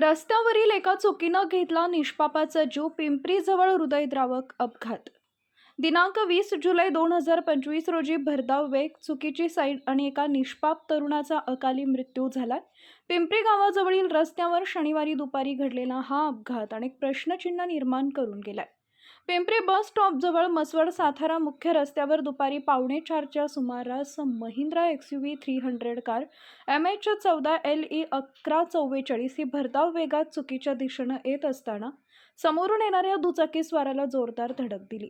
रस्त्यावरील एका चुकीनं घेतला निष्पापाचा जीव पिंपरीजवळ हृदयद्रावक अपघात. दिनांक वीस जुलै दोन हजार पंचवीस रोजी भरधाव वेग चुकीची साईड आणि एका निष्पाप तरुणाचा अकाली मृत्यू झाला. पिंपरी गावाजवळील रस्त्यावर शनिवारी दुपारी घडलेला हा अपघात अनेक प्रश्नचिन्ह निर्माण करून गेलाय. पिंपरी बस स्टॉपजवळ मसवड सातारा मुख्य रस्त्यावर दुपारी पावणे चारच्या सुमारास Mahindra X U V three hundred car M H चौदा एल ई अकरा चव्वेचाळीस ही भरधाव वेगात चुकीच्या दिशेनं येत असताना समोरून येणाऱ्या दुचाकीस्वाराला जोरदार धडक दिली.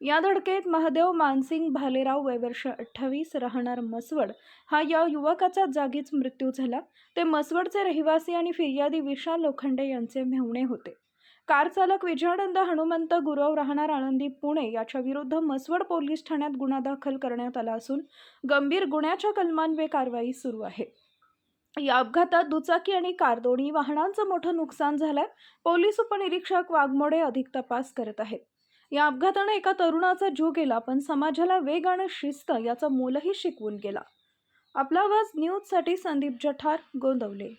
या धडकेत महादेव मानसिंग भालेराव वयवर्ष अठ्ठावीस राहणार मसवड हा या युवकाचा जागीच मृत्यू झाला. ते मसवडचे रहिवासी आणि फिर्यादी विशाल लोखंडे यांचे मेहुणे होते. कार चालक विजयानंद हनुमंत गुरव राहणार आळंदी पुणे याच्या विरुद्ध मसवड पोलीस ठाण्यात गुन्हा दाखल करण्यात आला असून गंभीर गुन्ह्याच्या कलमान्वये कारवाई सुरू आहे. या अपघातात दुचाकी आणि कार दोन्ही वाहनांचं मोठं नुकसान झालंय. पोलीस उपनिरीक्षक वाघमोडे अधिक तपास करत आहेत. या अपघाताने एका तरुणाचा जीव गेला पण समाजाला वेग आणि शिस्त याचा मोलही शिकवून गेला. आपला आवाज न्यूजसाठी संदीप जठार गोंदवले.